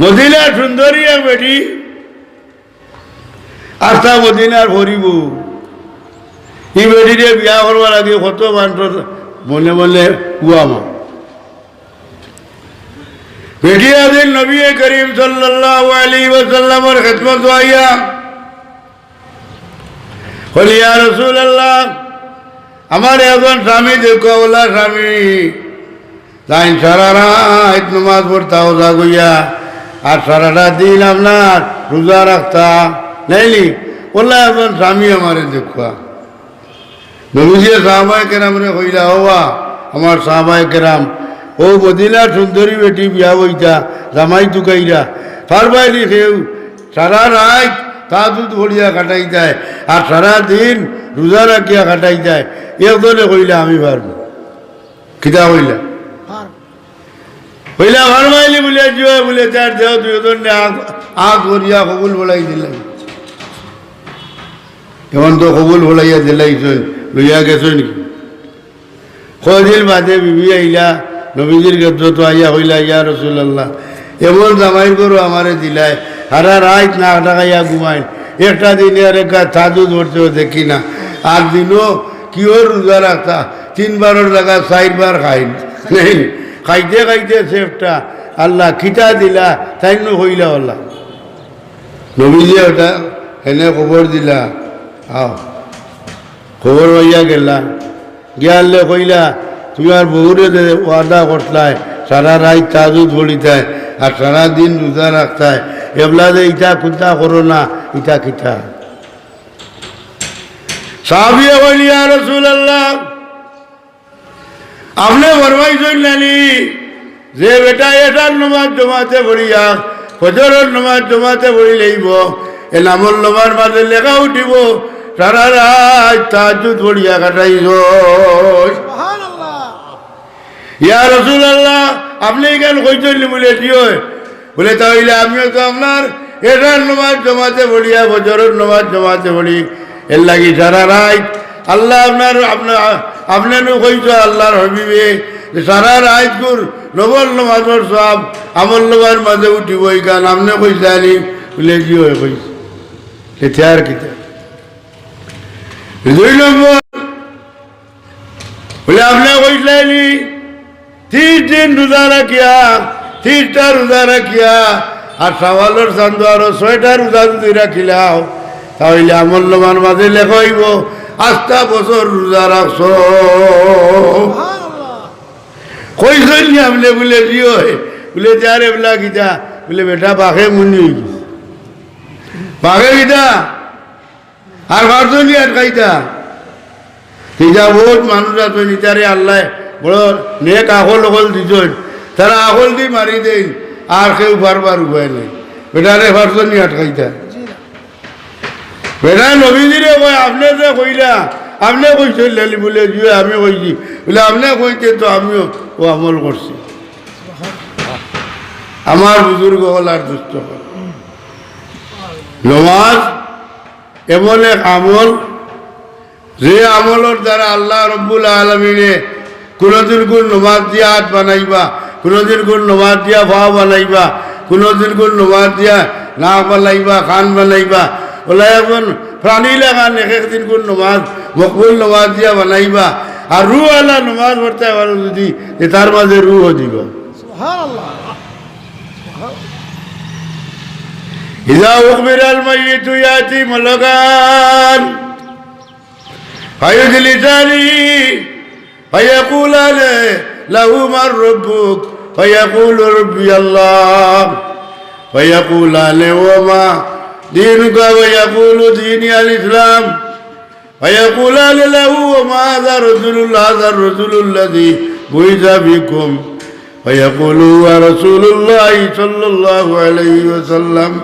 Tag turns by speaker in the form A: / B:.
A: মদিনার সুন্দরী বেটি। আস্থা মদিনার ভরিব এই বেটিরে বিয়া করবার আগে কত মানুষ মনে মনে কুয়ামা বেটি আদিন নবী করিম সাল্লাল্লাহু আলাইহি ওয়াসাল্লামের খেদমত আইয়া হলিয়া রাসূলুল্লাহ, আমার একজন স্বামী দেখো ওলা স্বামী তাই সারা রাত নমাজ পড়তা ওজা গইয়া আর সারাটা দিন আপনার রোজা রাখতা। নাইলি ওলা একজন স্বামী আমারে দেখুয়া। নবীজিয়ে সাহবাই কেরাম রে কইলা হওয়া আমার সাহবাই কেরাম, ও বদিলা সুন্দরী বেটি বিয়া বইতা জামাই তুকাইরা ফারবাইলি খেউ সারা রাত তা দুধ ভরিয়া কাটাই যায় আর সারা দিন রোজা রাখিয়া কাটাই যায় একজনে কইলা, আমি পারব। কিতা বলে জুয়ে বলে তার দেহ আগ করিয়া কবুল বলাই দিলাই। এমন তো কবুল বলাইয়া লইয়া গেছো নাকি? কদিন বাদে বিবি আইলা, নবীজির ক্ষেত্রত আইয়া হইলা, ইয়া রসুল্লাহ এমন জামাই করো আমারে দিলাই হারা রাত না ডাকাইয়া ঘুমাই। একটা দিনে আর একটা থাদু ধরতে দেখি না। আর দিনও কিও রোজা রাখতা তিনবারের জায়গা চারবার খাই। নেই খাইতে খাইতে সেফটা আল্লাহ খিতা দিলা তাই নো হইলা আল্লাহ নবীজি ওটা এনে খবর দিলা। আও, খবর হইয়া গেলা। গিয়ালে কইলা, তুই আর বহুরে ওয়াদা করতলাই সারা রাত তাজুদ বলিতায় আর সারা দিন রোজা রাখতায় এবলা যে ইটা কুতা করো না, ইটা কিতা সাহাবিয়া বলিয়া রসুল আল্লাহ আপনি ফরমাইছেন নানি যে বেটা এটার নমাজ জমাতে ভরিয়া ফজরের নমাজ জমাতে ভরি লইব এ নামল নমার মাঝে লেখা উঠিব সারা রাত তাজুদ ভরিয়া কাটাইছ ইয়া রসুল আল্লাহ আপনি কেন কইছেন বলে দিও বলে তাহলে আমিও তো আপনার এটার নমাজ জমাতে বলিয়া বজরের নমাজ জমাতে বলি এর লাগি সারা রাত আল্লাহ আপনার আপনার আপনারও কইছ আল্লাহর হবিবে সারা রাত গুর নবল নমাজর সব আমল নমার মাঝে উঠিব এই গান আপনি কইছে আনি বলে জিও কইছে। এতে আর কিতা দুই নম্বর, বলে আপনি কইসলেনি ত্রিশ দিন রোজা রাখিয়া, ত্রিশটা রোজা রাখিয়া, আর সওয়ালের চান্দ আরও ছয়টা রোজা যদি রাখিলাও তাহলে আমল্যমান মাঝে লেখাইব আস্থা বছর রোজা রাখছ। কইসন নি আপনি বলে জিও বলে যারে বলা গীতা। বলে, বেটা, বাঘে মুনি হয়ে বাঘে গীতা? আর ভারতনি আর খাইতা তিজা বহুত মানুষ আছে নিতারে আল্লাহ বড় নেক আহল হল দিছেন। তারা আহল দি মারি দেন আর কেউ বারবার উপায় নেই। বেটারে ভারতনি আটকাইতা? বেটা নবীজিরে কয়, আপনি যে কইলা, আপনি কইছেন লালি বলে জুয়ে, আমি কইছি। বলে, আপনি কইতে তো আমিও ও আমল করছি। আমার বুজুর্গ হল আর দুষ্ট হল। নমাজ এমন এক আমল, যে আমলের দ্বারা আল্লাহ রব্বুল আলমিনে কোনোদিন কোন নমাজ দিয়া হাত বানাইবা, কোনোদিন কোন নমাজ দিয়া ভা বানাইবা, কোনোদিন কোন নমাজ দিয়া নাক বানাইবা, কান বানাইবা ওলা এখন প্রাণী লাগান এক একদিন কোন নমাজ মকবুল নমাজ দিয়া বানাইবা আর রু আলা নমাজ পড়তে পারো যদি যে তার মাঝে রুও দিব إذا أخبر الميت يأتي ملكان فيجلسانه فيقولان له من ربك فيقول ربي الله فيقولان وما دينك ويقول ديني الإسلام فيقولان له وما هذا رسول الله هذا الرسول الذي بعث بكم فيقول هو رسول الله صلى الله عليه وسلم